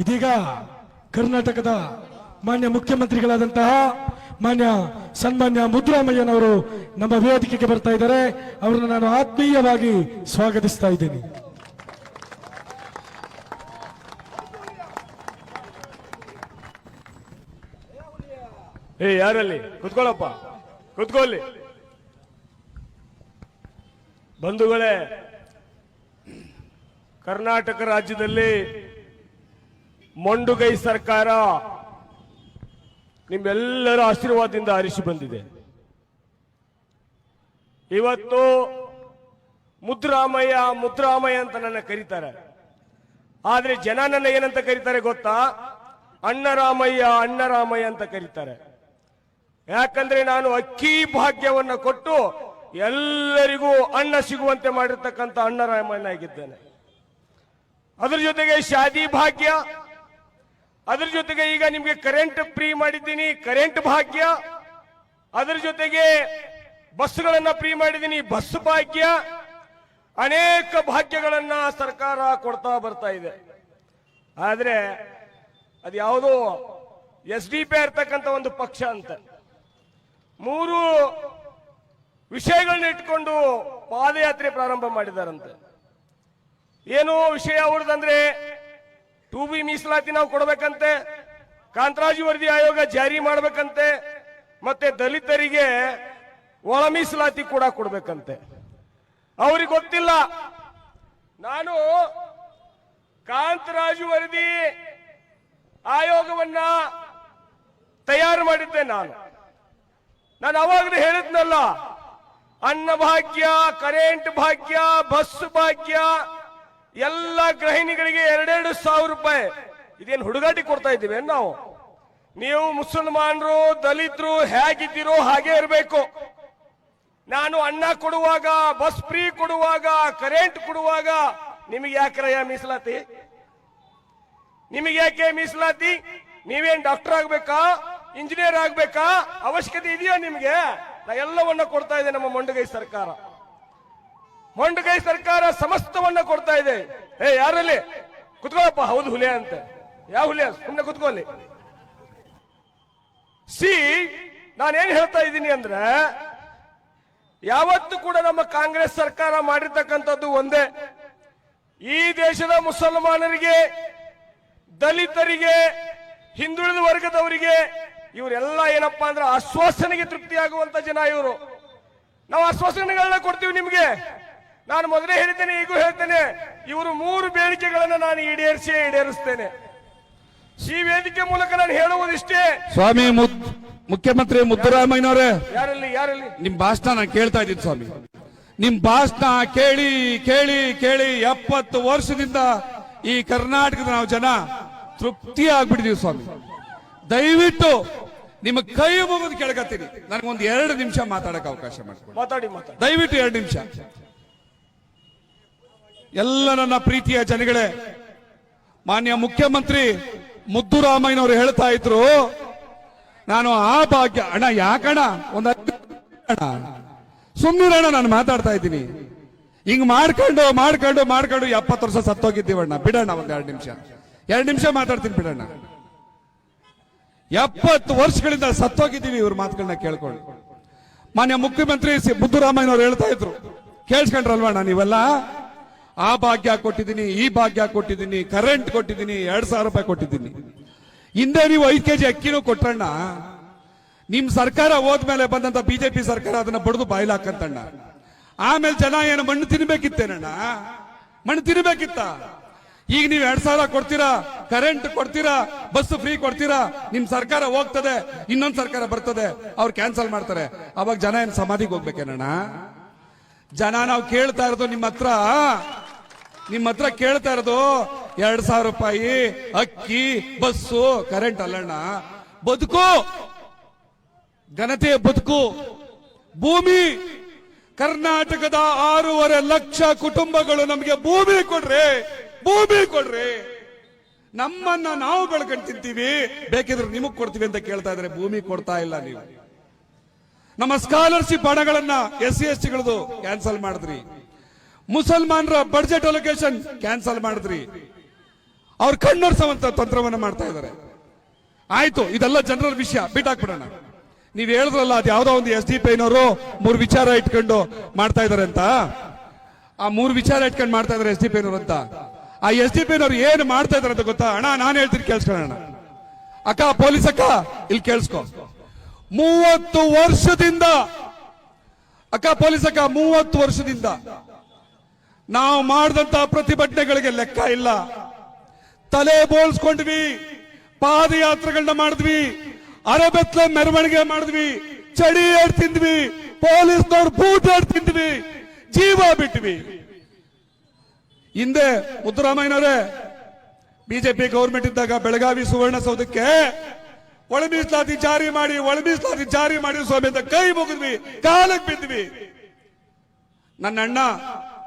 ಇದೀಗ ಕರ್ನಾಟಕದ ಮಾನ್ಯ ಮುಖ್ಯಮಂತ್ರಿಗಳಾದಂತಹ ಮಾನ್ಯ ಸನ್ಮಾನ್ಯ ಮುದ್ರಾಮಯ್ಯನವರು ನಮ್ಮ ವೇದಿಕೆಗೆ ಬರ್ತಾ ಇದ್ದಾರೆ. ಅವರನ್ನು ನಾನು ಆತ್ಮೀಯವಾಗಿ ಸ್ವಾಗತಿಸ್ತಾ ಇದ್ದೇನೆ. ಏ, ಯಾರಲ್ಲಿ? ಕುತ್ಕೊಳ್ಳಪ್ಪ. ಕುತ್ಕೊಳ್ಳಿ. ಬಂಧುಗಳೇ, ಕರ್ನಾಟಕ ರಾಜ್ಯದಲ್ಲಿ ಮೊಂಡುಗೈ ಸರ್ಕಾರ ನಿಮ್ಮೆಲ್ಲರ ಆಶೀರ್ವಾದದಿಂದ ಹರಿಸಿ ಬಂದಿದೆ. ಇವತ್ತು ಮುದ್ರಾಮಯ್ಯ ಮುದ್ರಾಮಯ್ಯ ಅಂತ ನನ್ನ ಕರೀತಾರೆ. ಆದ್ರೆ ಜನ ನನ್ನ ಏನಂತ ಕರೀತಾರೆ ಗೊತ್ತಾ? ಅಣ್ಣರಾಮಯ್ಯ ಅಣ್ಣರಾಮಯ್ಯ ಅಂತ ಕರೀತಾರೆ. ಯಾಕಂದ್ರೆ ನಾನು ಅಕ್ಕಿ ಭಾಗ್ಯವನ್ನ ಕೊಟ್ಟು ಎಲ್ಲರಿಗೂ ಅಣ್ಣ ಸಿಗುವಂತೆ ಮಾಡಿರ್ತಕ್ಕಂಥ ಅಣ್ಣರಾಮಯ್ಯನಾಗಿದ್ದೇನೆ. ಅದ್ರ ಜೊತೆಗೆ ಶಾದಿ ಭಾಗ್ಯ ಅದ್ರ ಜೊತೆಗೆ ಈಗ ನಿಮ್ಗೆ ಕರೆಂಟ್ ಫ್ರೀ ಮಾಡಿದ್ದೀನಿ ಕರೆಂಟ್ ಭಾಗ್ಯ. ಅದ್ರ ಜೊತೆಗೆ ಬಸ್ಗಳನ್ನ ಫ್ರೀ ಮಾಡಿದ್ದೀನಿ, ಬಸ್ ಭಾಗ್ಯ. ಅನೇಕ ಭಾಗ್ಯಗಳನ್ನ ಸರ್ಕಾರ ಕೊಡ್ತಾ ಬರ್ತಾ ಇದೆ. ಆದ್ರೆ ಅದು ಯಾವುದೋ ಎಸ್ ಡಿ ಪಿ ಇರ್ತಕ್ಕಂಥ ಒಂದು ಪಕ್ಷ ಅಂತ. ಮೂರು ವಿಷಯಗಳನ್ನ ಇಟ್ಕೊಂಡು ಪಾದಯಾತ್ರೆ ಪ್ರಾರಂಭ ಮಾಡಿದಾರಂತೆ. ಏನು ವಿಷಯ ಅವ್ರದಂದ್ರೆ ಟೂ ಬಿ ಮೀಸಲಾತಿ ನಾವು ಕೊಡಬೇಕಂತೆ. ಕಾಂತರಾಜು ವರದಿ ಆಯೋಗ ಜಾರಿ ಮಾಡಬೇಕಂತೆ. ಮತ್ತೆ ದಲಿತರಿಗೆ ಒಳ ಮೀಸಲಾತಿ ಕೂಡ ಕೊಡಬೇಕಂತೆ. ಅವ್ರಿಗೆ ಗೊತ್ತಿಲ್ಲ. ನಾನು ಕಾಂತರಾಜು ವರದಿ ಆಯೋಗವನ್ನ ತಯಾರು ಮಾಡಿದ್ದೆ ನಾನು. ನಾನು ಅವಾಗಲೇ ಹೇಳಿದ್ನಲ್ಲ, ಅನ್ನ ಭಾಗ್ಯ, ಕರೆಂಟ್ ಭಾಗ್ಯ, ಬಸ್ ಭಾಗ್ಯ ಎಲ್ಲ ಗೃಹಿಣಿಗಳಿಗೆ ಎರಡೆರಡು ಸಾವಿರ ರೂಪಾಯಿ. ಇದೇನು ಹುಡುಗಾಟಿ ಕೊಡ್ತಾ ಇದ್ದೀವಿ ನಾವು? ನೀವು ಮುಸಲ್ಮಾನರು, ದಲಿತರು ಹೇಗಿದ್ದೀರೋ ಹಾಗೆ ಇರಬೇಕು. ನಾನು ಅನ್ನ ಕೊಡುವಾಗ, ಬಸ್ ಫ್ರೀ ಕೊಡುವಾಗ, ಕರೆಂಟ್ ಕೊಡುವಾಗ ನಿಮಗೆ ಯಾಕ್ರಯ್ಯ ಮೀಸಲಾತಿ? ನಿಮಗೆ ಯಾಕೆ ಮೀಸಲಾತಿ? ನೀವೇನ್ ಡಾಕ್ಟರ್ ಆಗ್ಬೇಕಾ? ಇಂಜಿನಿಯರ್ ಆಗ್ಬೇಕಾ? ಅವಶ್ಯಕತೆ ಇದೆಯಾ ನಿಮಗೆ? ನಾ ಎಲ್ಲವನ್ನ ಕೊಡ್ತಾ ಇದೆ ನಮ್ಮ ಮೊಂಡಗೈ ಸರ್ಕಾರ. ಮೊಂಡಗೈ ಸರ್ಕಾರ ಸಮಸ್ತವನ್ನ ಕೊಡ್ತಾ ಇದೆ. ಏ, ಯಾರಲ್ಲಿ? ಕುತ್ಕೊಳ್ಳಪ್ಪ ಹೌದು ಹುಲಿಯ ಅಂತ. ಯಾವ ಹುಲಿಯ? ಸುಮ್ಮನೆ ಕುತ್ಕೊಳ್ಳಿ ಸಿ, ನಾನೇನ್ ಹೇಳ್ತಾ ಇದ್ದೀನಿ ಅಂದ್ರೆ, ಯಾವತ್ತು ಕೂಡ ನಮ್ಮ ಕಾಂಗ್ರೆಸ್ ಸರ್ಕಾರ ಮಾಡಿರ್ತಕ್ಕಂಥದ್ದು ಒಂದೇ. ಈ ದೇಶದ ಮುಸಲ್ಮಾನರಿಗೆ, ದಲಿತರಿಗೆ, ಹಿಂದುಳಿದ ವರ್ಗದವರಿಗೆ, ಇವರೆಲ್ಲ ಏನಪ್ಪಾ ಅಂದ್ರೆ ಆಶ್ವಾಸನೆಗೆ ತೃಪ್ತಿಯಾಗುವಂತ ಜನ ಇವರು. ನಾವು ಆಶ್ವಾಸನೆಗಳನ್ನ ಕೊಡ್ತೀವಿ ನಿಮ್ಗೆ. ನಾನು ಮೊದಲೇ ಹೇಳಿದ್ದೇನೆ ಈಗೂ ಹೇಳ್ತೇನೆ. ಇವರು ಮೂರು ಬೇಡಿಕೆಗಳನ್ನು ನಾನು ಈಡೇರಿಸಿ ಈಡೇರಿಸ್ತೇನೆ. ಈ ವೇದಿಕೆ ಮೂಲಕ ನಾನು ಹೇಳುವುದಿಷ್ಟೇ. ಸ್ವಾಮಿ ಮುಖ್ಯಮಂತ್ರಿ ಮುದ್ದರಾಮಯ್ಯನವರೇ. ಯಾರಲ್ಲಿ ಯಾರಲ್ಲಿ? ನಿಮ್ ಭಾಷಣ ನಾನು ಕೇಳ್ತಾ ಇದ್ದೀನಿ ಸ್ವಾಮಿ. ನಿಮ್ ಭಾಷಣ ಕೇಳಿ ಕೇಳಿ ಕೇಳಿ ಎಪ್ಪತ್ತು ವರ್ಷದಿಂದ ಈ ಕರ್ನಾಟಕದ ನಾವು ಜನ ತೃಪ್ತಿ ಆಗ್ಬಿಟ್ಟಿದೀವಿ ಸ್ವಾಮಿ. ದಯವಿಟ್ಟು ನಿಮ್ಮ ಕೈ ಮುಗಿದು ಕೇಳ್ಕತ್ತೀನಿ. ನನಗೊಂದು ಎರಡು ನಿಮಿಷ ಮಾತಾಡಕ್ಕೆ ಅವಕಾಶ ಮಾಡಿ ಮಾತಾಡಿ ಮಾತಾಡಿ. ದಯವಿಟ್ಟು ಎರಡು ನಿಮಿಷ. ಎಲ್ಲ ನನ್ನ ಪ್ರೀತಿಯ ಜನಗಳೇ, ಮಾನ್ಯ ಮುಖ್ಯಮಂತ್ರಿ ಮುದ್ದುರಾಮಯ್ಯನವರು ಹೇಳ್ತಾ ಇದ್ರು, ನಾನು ಆ ಭಾಗ್ಯ, ಅಣ್ಣ, ಯಾಕಣ್ಣ? ಒಂದು ಅಣ್ಣ. ನಾನು ಮಾತಾಡ್ತಾ ಇದ್ದೀನಿ. ಹಿಂಗ್ ಮಾಡ್ಕೊಂಡು ಮಾಡ್ಕೊಂಡು ಮಾಡ್ಕೊಂಡು ಎಪ್ಪತ್ತು ವರ್ಷ ಸತ್ತೋಗಿದ್ದೀವಣ್ಣ ಬಿಡಣ್ಣ ಒಂದ್ ಎರಡು ನಿಮಿಷ. ಎರಡು ನಿಮಿಷ ಮಾತಾಡ್ತೀನಿ ಬಿಡಣ್ಣ. ಎಪ್ಪತ್ತು ವರ್ಷಗಳಿಂದ ಸತ್ತೋಗಿದ್ದೀವಿ ಇವ್ರ ಮಾತುಗಳನ್ನ ಕೇಳ್ಕೊಂಡು. ಮಾನ್ಯ ಮುಖ್ಯಮಂತ್ರಿ ಮುದ್ದುರಾಮಯ್ಯನವರು ಹೇಳ್ತಾ ಇದ್ರು. ಕೇಳಿಸ್ಕೊಂಡ್ರಲ್ವಣ್ಣ ನೀವೆಲ್ಲ? ಆ ಭಾಗ್ಯ ಕೊಟ್ಟಿದ್ದೀನಿ, ಈ ಭಾಗ್ಯ ಕೊಟ್ಟಿದ್ದೀನಿ ಕರೆಂಟ್ ಕೊಟ್ಟಿದ್ದೀನಿ, ಎರಡ್ ಸಾವಿರ ರೂಪಾಯಿ ಕೊಟ್ಟಿದ್ದೀನಿ. ಹಿಂದೆ ನೀವು ಐದು ಕೆಜಿ ಅಕ್ಕಿನೂ ಕೊಟ್ಟಣ್ಣ ನಿಮ್ ಸರ್ಕಾರ ಹೋದ್ಮೇಲೆ ಬಂದಂತ ಬಿಜೆಪಿ ಸರ್ಕಾರ ಅದನ್ನ ಬಡ್ದು ಬಾಯ್ಲಾಕಂತಣ್ಣ. ಆಮೇಲೆ ಜನ ಏನು ಮಣ್ಣು ತಿನ್ಬೇಕಿತ್ತೇನಣ್ಣ? ಮಣ್ಣು ತಿನ್ಬೇಕಿತ್ತ? ಈಗ ನೀವು ಎರಡ್ ಸಾವಿರ ಕೊಡ್ತೀರಾ ಕರೆಂಟ್ ಕೊಡ್ತೀರಾ ಬಸ್ ಫ್ರೀ ಕೊಡ್ತೀರಾ, ನಿಮ್ ಸರ್ಕಾರ ಹೋಗ್ತದೆ, ಇನ್ನೊಂದ್ ಸರ್ಕಾರ ಬರ್ತದೆ, ಅವ್ರು ಕ್ಯಾನ್ಸಲ್ ಮಾಡ್ತಾರೆ. ಅವಾಗ ಜನ ಏನ್ ಸಮಾಧಿಗೆ ಹೋಗ್ಬೇಕೇನಣ್ಣ? ಜನ ನಾವು ಕೇಳ್ತಾ ಇರೋದು ನಿಮ್ಮ ಹತ್ರ ನಿಮ್ಮ ಹತ್ರ ಕೇಳ್ತಾ ಇರೋದು, ಎರಡ್ ಸಾವಿರ ರೂಪಾಯಿ, ಅಕ್ಕಿ, ಬಸ್ಸು ಕರೆಂಟ್ ಅಲ್ಲಣ್ಣ. ಬದುಕು ಘನತೆ ಬದುಕು, ಭೂಮಿ. ಕರ್ನಾಟಕದ ಆರೂವರೆ ಲಕ್ಷ ಕುಟುಂಬಗಳು ನಮಗೆ ಭೂಮಿ ಕೊಡ್ರಿ ಭೂಮಿ ಕೊಡ್ರಿ. ನಮ್ಮನ್ನ ನಾವು ಬೆಳ್ಕೊಂಡು ತಿಂತೀವಿ ಬೇಕಿದ್ರೆ ನಿಮಗ್ ಕೊಡ್ತೀವಿ ಅಂತ ಕೇಳ್ತಾ ಇದ್ರೆ ಭೂಮಿ ಕೊಡ್ತಾ ಇಲ್ಲ ನೀವು. ನಮ್ಮ ಸ್ಕಾಲರ್ಶಿಪ್ ಹಣಗಳನ್ನ ಎಸ್ ಸಿ ಎಸ್ ಟಿಗಳದು ಕ್ಯಾನ್ಸಲ್ ಮಾಡಿದ್ರಿ. ಮುಸಲ್ಮಾನರ ಬಡ್ಜೆಟ್ ಅಲೋಕೇಶನ್ ಕ್ಯಾನ್ಸಲ್ ಮಾಡಿದ್ರಿ. ಅವ್ರು ಕಣ್ಣೊರ್ಸವಂತ ತಂತ್ರವನ್ನ ಮಾಡ್ತಾ ಇದ್ದಾರೆ ಆಯ್ತು, ಇದೆಲ್ಲ ಜನರಲ್ ವಿಷಯ, ಬಿಟ್ಟಾಕ್ಬಿಡೋಣ. ನೀವ್ ಹೇಳಿದ್ರಲ್ಲ, ಅದು ಯಾವ್ದೋ ಒಂದು ಎಸ್ ಡಿ ಪಿ ಐನವರು ಮೂರು ವಿಚಾರ ಇಟ್ಕೊಂಡು ಮಾಡ್ತಾ ಇದಾರೆ ಅಂತ. ಆ ಮೂರು ವಿಚಾರ ಇಟ್ಕೊಂಡು ಮಾಡ್ತಾ ಇದಾರೆ ಎಸ್ ಡಿ ಪಿ ಐನವರು ಅಂತ. ಆ ಎಸ್ ಡಿ ಪಿ ಐನವ್ರು ಏನು ಮಾಡ್ತಾ ಇದಾರೆ ಅಂತ ಗೊತ್ತಾ? ಅಣ್ಣ, ನಾನು ಹೇಳ್ತೀನಿ, ಕೇಳಿಸ್ಕೊಳ್ಳೋಣ ಅಕ್ಕ, ಪೊಲೀಸ್ ಅಕ್ಕ, ಇಲ್ಲಿ ಕೇಳಿಸ್ಕೊ. ಮೂವತ್ತು ವರ್ಷದಿಂದ, ಅಕ್ಕ, ಪೊಲೀಸ್ ಅಕ್ಕ, ಮೂವತ್ತು ವರ್ಷದಿಂದ ನಾವು ಮಾಡಿದಂತ ಪ್ರತಿಭಟನೆಗಳಿಗೆ ಲೆಕ್ಕ ಇಲ್ಲ. ತಲೆ ಬೋಲ್ಸ್ಕೊಂಡ್ವಿ ಪಾದಯಾತ್ರೆಗಳನ್ನ ಮಾಡಿದ್ವಿ, ಅರೆಬೆತ್ತಲ ಮೆರವಣಿಗೆ ಮಾಡಿದ್ವಿ, ಚಳಿ ಏಡ್ ತಿಂದ್ವಿ, ಪೊಲೀಸ್ನವ್ರು ಬೂಟ್ ಏಡ್ ತಿಂದ್ವಿ, ಜೀವ ಬಿಟ್ವಿ. ಹಿಂದೆ ಮುದ್ದರಾಮಯ್ಯನವರೇ, ಬಿಜೆಪಿ ಗೌರ್ಮೆಂಟ್ ಇದ್ದಾಗ ಬೆಳಗಾವಿ ಸುವರ್ಣಸೌಧಕ್ಕೆ ಒಳ ಮೀಸಲಾತಿ ಜಾರಿ ಮಾಡಿ, ಒಳ ಮೀಸಲಾತಿ ಜಾರಿ ಮಾಡಿ ಸ್ವಾಮಿ ಅಂತ ಕೈ ಮುಗಿದ್ವಿ, ಕಾಲಕ್ಕೆ ಬಿದ್ವಿ ನನ್ನ ಅಣ್ಣ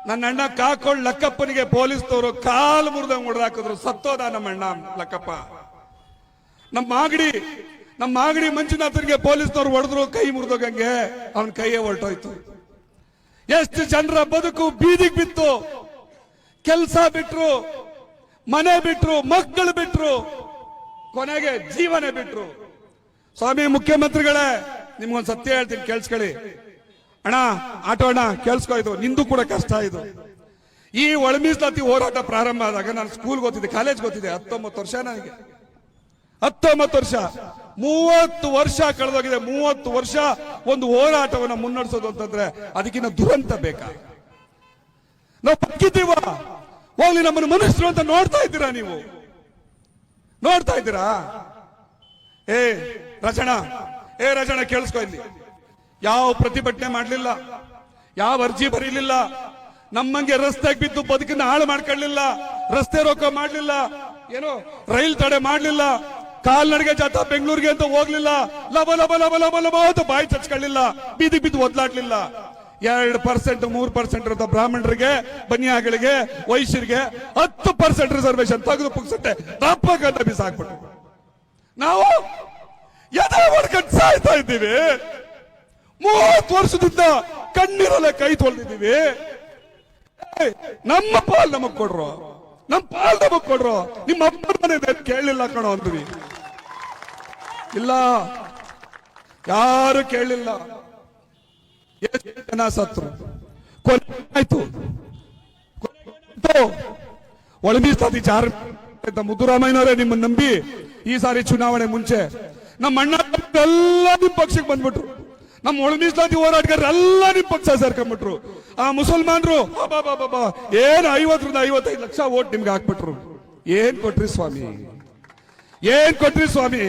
ನನ್ನ ಅಣ್ಣ ಕಾಕೊಂಡು ಲಕ್ಕಪ್ಪನಿಗೆ ಪೊಲೀಸ್ನವರು ಕಾಲು ಮುರಿದಂಗ್ ಹೊಡೆದಾಕಿದ್ರು ಸತ್ತೋದ ನಮ್ಮ ಅಣ್ಣ ಲಕ್ಕಪ್ಪ. ನಮ್ಮ ಮಾಗಡಿ ನಮ್ಮ ಮಾಗಡಿ ಮಂಜುನಾಥನಿಗೆ ಪೊಲೀಸ್ನವ್ರು ಹೊಡೆದ್ರು, ಕೈ ಮುರಿದೋಗಂಗೆ ಅವನ ಕೈಯೇ ಹೊರಟೋಯ್ತು. ಎಷ್ಟು ಜನರ ಬದುಕು ಬೀದಿಗೆ ಬಿತ್ತು. ಕೆಲಸ ಬಿಟ್ರು, ಮನೆ ಬಿಟ್ರು ಮಕ್ಕಳು ಬಿಟ್ರು, ಕೊನೆಗೆ ಜೀವನ ಬಿಟ್ರು. ಸ್ವಾಮಿ ಮುಖ್ಯಮಂತ್ರಿಗಳೇ, ನಿಮ್ಗೊಂದು ಸತ್ಯ ಹೇಳ್ತೀನಿ, ಕೇಳಿಸ್ಕೊಳ್ಳಿ. ಅಣ್ಣ, ಆಟೋ ಅಣ್ಣ, ಕೇಳಿಸ್ಕೋ ಇದು. ನಿಂದು ಕೂಡ ಕಷ್ಟ ಇದು. ಈ ಒಳಮೀಸಲಾತಿ ಹೋರಾಟ ಪ್ರಾರಂಭ ಆದಾಗ ನಾನು ಸ್ಕೂಲ್ ಗೊತ್ತಿದ್ದೆ ಕಾಲೇಜ್ ಗೊತ್ತಿದೆ ಹತ್ತೊಂಬತ್ತು ವರ್ಷ ನನಗೆ ಹತ್ತೊಂಬತ್ತು ವರ್ಷ. ಮೂವತ್ತು ವರ್ಷ ಕಳೆದೋಗಿದೆ. ಮೂವತ್ತು ವರ್ಷ ಒಂದು ಹೋರಾಟವನ್ನು ಮುನ್ನಡೆಸೋದು ಅಂತಂದ್ರೆ ಅದಕ್ಕಿಂತ ದುರಂತ ಬೇಕಾ? ನಾವು ಬದುಕಿದ್ದೀವ. ಹೋಗ್ಲಿ, ನಮ್ಮನ್ನು ಮನುಷ್ಯರು ಅಂತ ನೋಡ್ತಾ ಇದ್ದೀರಾ ನೀವು? ನೋಡ್ತಾ ಇದ್ದೀರಾ? ಏ ರಚಣ ಏ ರಚಣ ಕೇಳಿಸ್ಕೊ ಯಾವ ಪ್ರತಿಭಟನೆ ಮಾಡಲಿಲ್ಲ, ಯಾವ ಅರ್ಜಿ ಬರೀಲಿಲ್ಲ, ನಮ್ಮಂಗೆ ರಸ್ತೆಗೆ ಬಿದ್ದು ಬದುಕನ್ನ ಹಾಳು ಮಾಡ್ಕೊಳ್ಳಿಲ್ಲ, ರಸ್ತೆ ರೋಕ ಮಾಡಲಿಲ್ಲ, ಏನು ರೈಲ್ ತಡೆ ಮಾಡ್ಲಿಲ್ಲ, ಕಾಲ್ನಡಿಗೆ ಜಾತ ಬೆಂಗಳೂರಿಗೆ ಅಂತ ಹೋಗ್ಲಿಲ್ಲ, ಲಬ ಲಬ ಲಬ ಲಬ ಲಬ ಅಂತ ಬಾಯಿ ಚಚ್ಕೊಳ್ಳಿಲ್ಲ, ಬೀದಿ ಬಿದ್ದು ಒದ್ಲಾಡ್ಲಿಲ್ಲ. ಎರಡು ಪರ್ಸೆಂಟ್ ಮೂರು ಪರ್ಸೆಂಟ್ ಇರೋ ಬ್ರಾಹ್ಮಣರಿಗೆ, ಬನಿಯಾಗಳಿಗೆ, ವೈಶ್ಯರಿಗೆ ಹತ್ತು ಪರ್ಸೆಂಟ್ ರಿಸರ್ವೇಶನ್ ತೆಗೆದು ಪುಕ್ಸಟ್ಟೆ ದಪ್ಪಕ್ಕಂತ ಬಿಸಾಕ್ಬಿಟ್ಟು ನಾವು ಎದೆ ಹೊಡ್ಕೊಂಡು ಸಾಯ್ತಾ ಇದ್ದೀವಿ. ಮೂವತ್ತು ವರ್ಷದಿಂದ ಕಣ್ಣೀರಲ್ಲೇ ಕೈ ತೊಳೆದಿದ್ದೀವಿ. ನಮ್ಮ ಪಾಲ್ ನಮಗ್ ಕೊಡ್ರು. ನಮ್ಮ ಪಾಲ್ ನಮಗ್ ಕೊಡ್ರು. ನಿಮ್ಮ ಅಪ್ಪನ ಮನೆ ಕೇಳಲಿಲ್ಲ ಕಣೋ ಅಂದ್ವಿ. ಇಲ್ಲ, ಯಾರು ಕೇಳಲಿಲ್ಲ. ಎಷ್ಟು ಜನ ಸತ್ರು? ಕೊನೆ ಆಯ್ತು. ಒಳ ಮೀಸಲಾತಿ ಜಾರ ಅಂತ ಮುದ್ದುರಾಮಯ್ಯನವರೇ ನಿಮ್ಮನ್ನ ನಂಬಿ ಈ ಸಾರಿ ಚುನಾವಣೆ ಮುಂಚೆ ನಮ್ಮ ಅಣ್ಣ ಎಲ್ಲ ನಿಮ್ ಪಕ್ಷಕ್ಕೆ ಬಂದ್ಬಿಟ್ರು. ನಮ್ಮ ಒಳ ಮೀಸಲಾತಿ ಹೋರಾಟಗಾರರೆಲ್ಲ ನಿಮ್ ಪಕ್ಷ ಸೇರ್ಕೊಂಡ್ಬಿಟ್ರು ಆ ಮುಸಲ್ಮಾನರು ಏನು ಐವತ್ತರಿಂದ ಐವತ್ತೈದು ಲಕ್ಷ ಓಟ್ ನಿಮ್ಗೆ ಹಾಕ್ಬಿಟ್ರು. ಏನ್ ಕೊಟ್ರಿ ಸ್ವಾಮಿ? ಏನ್ ಕೊಟ್ರಿ ಸ್ವಾಮಿ?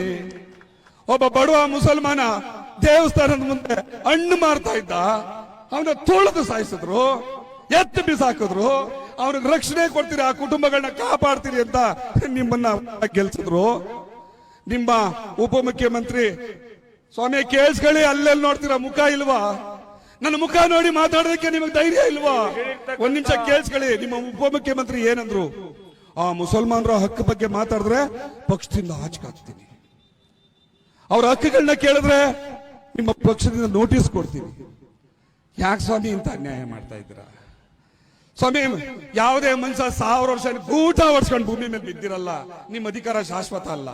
ಒಬ್ಬ ಬಡವ ಮುಸಲ್ಮಾನ ದೇವಸ್ಥಾನದ ಮುಂದೆ ಹಣ್ಣು ಮಾರ್ತಾ ಇದ್ದ. ಅವನ ತುಳಿದು ಸಾಯಿಸಿದ್ರು, ಎತ್ತು ಬಿಸಾಕಿದ್ರು. ಅವ್ರಿಗೆ ರಕ್ಷಣೆ ಕೊಡ್ತೀರಿ, ಆ ಕುಟುಂಬಗಳನ್ನ ಕಾಪಾಡ್ತೀರಿ ಅಂತ ನಿಮ್ಮನ್ನ ಗೆಲ್ಸಿದ್ರು. ನಿಮ್ಮ ಉಪಮುಖ್ಯಮಂತ್ರಿ ಸ್ವಾಮಿ ಕೇಳಿಸ್ಕೊಳ್ಳಿ ಅಲ್ಲೆಲ್ಲಿ ನೋಡ್ತೀರಾ? ಮುಖ ಇಲ್ವಾ? ನನ್ನ ಮುಖ ನೋಡಿ ಮಾತಾಡೋದಕ್ಕೆ ನಿಮಗೆ ಧೈರ್ಯ ಇಲ್ವಾ? ಒಂದ್ ನಿಮಿಷ ಕೇಳಿಸ್ಕೊಳ್ಳಿ ನಿಮ್ಮ ಉಪಮುಖ್ಯಮಂತ್ರಿ ಏನಂದ್ರು? ಆ ಮುಸಲ್ಮಾನರ ಹಕ್ಕು ಬಗ್ಗೆ ಮಾತಾಡಿದ್ರೆ ಪಕ್ಷದಿಂದ ಆಚಕಾಗ್ತೀನಿ ಅವ್ರ ಹಕ್ಕುಗಳನ್ನ ಕೇಳಿದ್ರೆ ನಿಮ್ಮ ಪಕ್ಷದಿಂದ ನೋಟಿಸ್ ಕೊಡ್ತೀನಿ. ಯಾಕೆ ಸ್ವಾಮಿ ಇಂತ ಅನ್ಯಾಯ ಮಾಡ್ತಾ ಇದ್ದೀರಾ? ಸ್ವಾಮಿ, ಯಾವುದೇ ಮನುಷ್ಯ ಸಾವಿರ ವರ್ಷ ಗೂಟ ಹೊಡ್ಸ್ಕೊಂಡು ಭೂಮಿ ಮೇಲೆ ಬಿದ್ದಿರಲ್ಲ, ನಿಮ್ಮ ಅಧಿಕಾರ ಶಾಶ್ವತ ಅಲ್ಲ.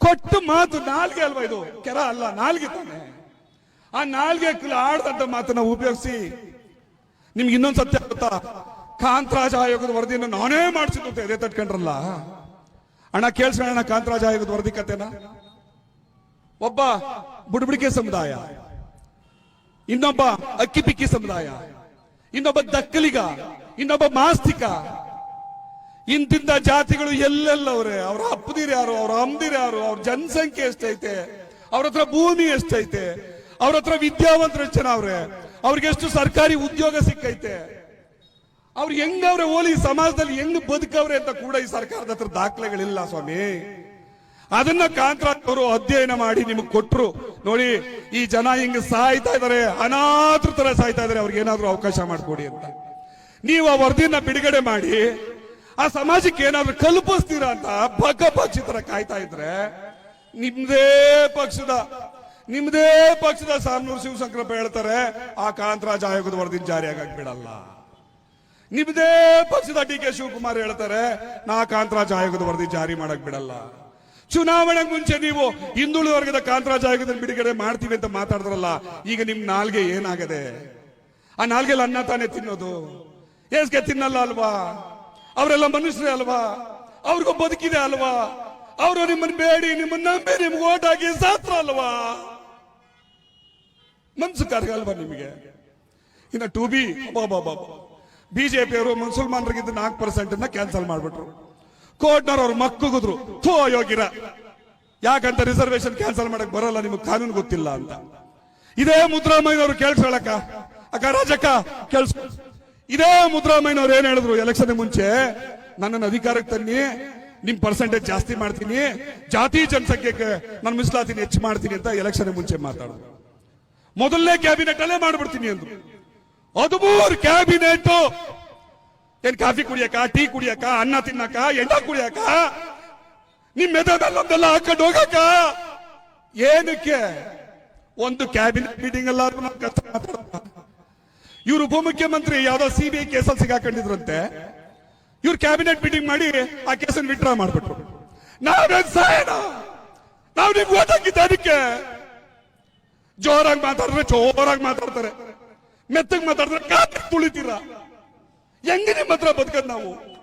ಕೊಟ್ಟು ಮಾತು ನಾಲ್ಗೆ ಅಲ್ವಾ ಇದು? ಕೆರ ಅಲ್ಲ, ನಾಲ್ಗೆ ತಾನೆ. ಆ ನಾಲ್ಗೆ ಆಡ್ದಂತ ಮಾತನ್ನ ಉಪಯೋಗಿಸಿ. ನಿಮ್ಗೆ ಇನ್ನೊಂದು ಸತ್ಯ ಗೊತ್ತಾ? ಕಾಂತರಾಜ ಆಯೋಗದ ವರದಿಯನ್ನು ನಾನೇ ಮಾಡಿಸಿದ್ದು ಅಂತ ಎದೆ ತಟ್ಕೊಂಡ್ರಲ್ಲ? ಅಣ್ಣ ಕೇಳಿಸ್ಕೊಳ್ಳೋಣ ಕಾಂತರಾಜ ಆಯೋಗದ ವರದಿ ಕತೆನ ಒಬ್ಬ ಬುಡ್ಬಿಡಿಕೆ ಸಮುದಾಯ, ಇನ್ನೊಬ್ಬ ಅಕ್ಕಿ ಪಿಕ್ಕಿ ಸಮುದಾಯ, ಇನ್ನೊಬ್ಬ ದಕ್ಕಲಿಗ, ಇನ್ನೊಬ್ಬ ಮಾಸ್ತಿಕ ಇಂತಿಂತ ಜಾತಿಗಳು ಎಲ್ಲೆಲ್ಲವ್ರೆ? ಅವ್ರ ಅಪ್ಪದಿರ ಯಾರು? ಅವ್ರ ಅಮ್ದಿರ ಯಾರು? ಅವ್ರ ಜನಸಂಖ್ಯೆ ಎಷ್ಟೈತೆ? ಅವ್ರ ಹತ್ರ ಭೂಮಿ ಎಷ್ಟೈತೆ? ಅವ್ರ ಹತ್ರ ವಿದ್ಯಾವಂತರು ಜನ ಅವ್ರೆ? ಅವ್ರಿಗೆ ಎಷ್ಟು ಸರ್ಕಾರಿ ಉದ್ಯೋಗ ಸಿಕ್ಕೈತೆ? ಅವ್ರು ಹೆಂಗವ್ರೆ ಓಲಿ ಸಮಾಜದಲ್ಲಿ ಹೆಂಗ್ ಬದುಕವ್ರೆ ಅಂತ ಕೂಡ ಈ ಸರ್ಕಾರದ ಹತ್ರ ದಾಖಲೆಗಳಿಲ್ಲ ಸ್ವಾಮಿ. ಅದನ್ನ ಕಾಂತ್ರಾಕ್ಟ್ ಅವರು ಅಧ್ಯಯನ ಮಾಡಿ ನಿಮಗೆ ಕೊಟ್ರು. ನೋಡಿ, ಈ ಜನ ಹಿಂಗ್ ಸಾಯ್ತಾ ಇದಾರೆ ಅನಾಥೃತರ ಸಾಯ್ತಾ ಇದಾರೆ, ಅವ್ರಿಗೆ ಏನಾದ್ರೂ ಅವಕಾಶ ಮಾಡಿಕೊಡಿ ಅಂತ. ನೀವು ಆ ವರದಿನ ಬಿಡುಗಡೆ ಮಾಡಿ ಆ ಸಮಾಜಕ್ಕೆ ಏನಾದ್ರೂ ಕಲ್ಪಿಸ್ತೀರಾ ಅಂತ ಬಗ್ಗ ಪಕ್ಷಿತರ ಕಾಯ್ತಾ ಇದ್ರೆ, ನಿಮ್ದೇ ಪಕ್ಷದ ನಿಮ್ದೇ ಪಕ್ಷದ ಸಾಮ್ನೂರು ಶಿವಶಂಕರಪ್ಪ ಹೇಳ್ತಾರೆ, ಆ ಕಾಂತರಾಜ್ ಆಯೋಗದ ವರದಿ ಜಾರಿಯಾಗಿ ಬಿಡಲ್ಲ ನಿಮ್ದೇ ಪಕ್ಷದ ಡಿ ಕೆ ಶಿವಕುಮಾರ್ ಹೇಳ್ತಾರೆ, ನಾ ಕಾಂತರಾಜ್ ಆಯೋಗದ ವರದಿ ಜಾರಿ ಮಾಡಕ್ ಬಿಡಲ್ಲ ಚುನಾವಣೆಗೆ ಮುಂಚೆ ನೀವು ಹಿಂದುಳಿದ ವರ್ಗದ ಕಾಂತರಾಜ್ ಆಯೋಗದ ಬಿಡುಗಡೆ ಮಾಡ್ತೀವಿ ಅಂತ ಮಾತಾಡಿದ್ರಲ್ಲ, ಈಗ ನಿಮ್ ನಾಲ್ಗೆ ಏನಾಗದೆ? ಆ ನಾಲ್ಗೆಲ್ಲ ಅನ್ನ ತಾನೇ ತಿನ್ನೋದು? ಏಸ್ಗೆ ತಿನ್ನಲ್ಲ ಅಲ್ವಾ? ಅವರೆಲ್ಲ ಮನುಷ್ಯರೇ ಅಲ್ವಾ? ಅವ್ರಿಗೂ ಬದುಕಿದೆ ಅಲ್ವಾ? ಅವರು ನಿಮ್ಮನ್ನ ಬೇಡಿ, ನಿಮ್ಮನ್ನ ನಂಬಿ, ನಿಮ್ಗೆ ಓಟ್ ಸಾತ್ರ ಅಲ್ವಾ? ಮನ್ಸು ಕರ್ಗಲ್ವಾ ನಿಮಗೆ? ಇನ್ನು ಟು ಬಿ ಬಿಜೆಪಿಯವರು ಮುಸಲ್ಮಾನರಿಗಿದ್ದ ನಾಲ್ಕು ಪರ್ಸೆಂಟ್ ಅನ್ನ ಕ್ಯಾನ್ಸಲ್ ಮಾಡ್ಬಿಟ್ರು. ಕೋರ್ಟ್ನವ್ರು ಅವ್ರು ಮಕ್ಕುಗಿದ್ರು. ಥೋ, ಯೋಗಿರ. ಯಾಕಂತ ರಿಸರ್ವೇಶನ್ ಕ್ಯಾನ್ಸಲ್ ಮಾಡಕ್ ಬರಲ್ಲ, ನಿಮಗೆ ಕಾನೂನು ಗೊತ್ತಿಲ್ಲ ಅಂತ. ಇದೇ ಮುದ್ರಾಮಯ್ಯನವರು ಕೇಳಿಸ್ಕೊಳಕ್ಕ? ಅಕ್ಕ, ರಾಜಕ್ಕ ಕೇಳಿಸ್ ಇದೇ ಮುದ್ರಾಮಯ್ಯನವ್ರು ಏನ್ ಹೇಳಿದ್ರು ಎಲೆಕ್ಷನ್ ಮುಂಚೆ? ನನ್ನನ್ನು ಅಧಿಕಾರಕ್ಕೆ ತನ್ನಿ, ನಿಮ್ ಪರ್ಸೆಂಟೇಜ್ ಜಾಸ್ತಿ ಮಾಡ್ತೀನಿ, ಜಾತಿ ಜನಸಂಖ್ಯೆಗೆ ನಾನು ಮಿಸ್ಲಾತೀನಿ ಹೆಚ್ಚು ಮಾಡ್ತೀನಿ ಅಂತ ಎಲೆಕ್ಷನ್ ಮುಂಚೆ ಮಾತಾಡಿದ್ರು. ಮೊದಲನೇ ಕ್ಯಾಬಿನೆಟ್ ಅಲ್ಲೇ ಮಾಡ್ಬಿಡ್ತೀನಿ ಅಂದ್ರು. ಹದಿಮೂರು ಕ್ಯಾಬಿನೆಟ್ ಏನ್ ಕಾಫಿ ಕುಡಿಯಕ ಟೀ ಕುಡಿಯಕ ಅನ್ನ ತಿನ್ನಕ ಎಣ್ಣ ಕುಡಿಯಕ ನಿಮ್ ಮೆದಲ್ಲೊಂದೆಲ್ಲ ಹಾಕೊಂಡು ಹೋಗಕ ಏನಕ್ಕೆ? ಒಂದು ಕ್ಯಾಬಿನೆಟ್ ಮೀಟಿಂಗ್ ಎಲ್ಲಾರು ನಾವು ಕಷ್ಟ ಇವ್ರು ಉಪಮುಖ್ಯಮಂತ್ರಿ ಯಾವ್ದೋ ಸಿಬಿಐ ಕೇಸಲ್ಲಿ ಸಿಗಾಕೊಂಡಿದ್ರಂತೆ. ಇವ್ರು ಕ್ಯಾಬಿನೆಟ್ ಮೀಟಿಂಗ್ ಮಾಡಿ ಆ ಕೇಸನ್ನು ವಿಡ್ರಾ ಮಾಡ್ಬಿಟ್ರು. ನಾವೇನ್ ನಿಮ್ಗೆ ಓಟ್ ಹಾಕಿದ್ದ ಅದಕ್ಕೆ ಜೋರಾಗಿ ಮಾತಾಡಿದ್ರೆ ಜೋರಾಗಿ ಮಾತಾಡ್ತಾರೆ. ಮೆತ್ತಗ್ ಮಾತಾಡಿದ್ರೆ ಕಾತ್ ತುಳಿತೀರ? ಹೆಂಗೆ ನಿಮ್ಮ ಹತ್ರ ಬದುಕದ್ ನಾವು?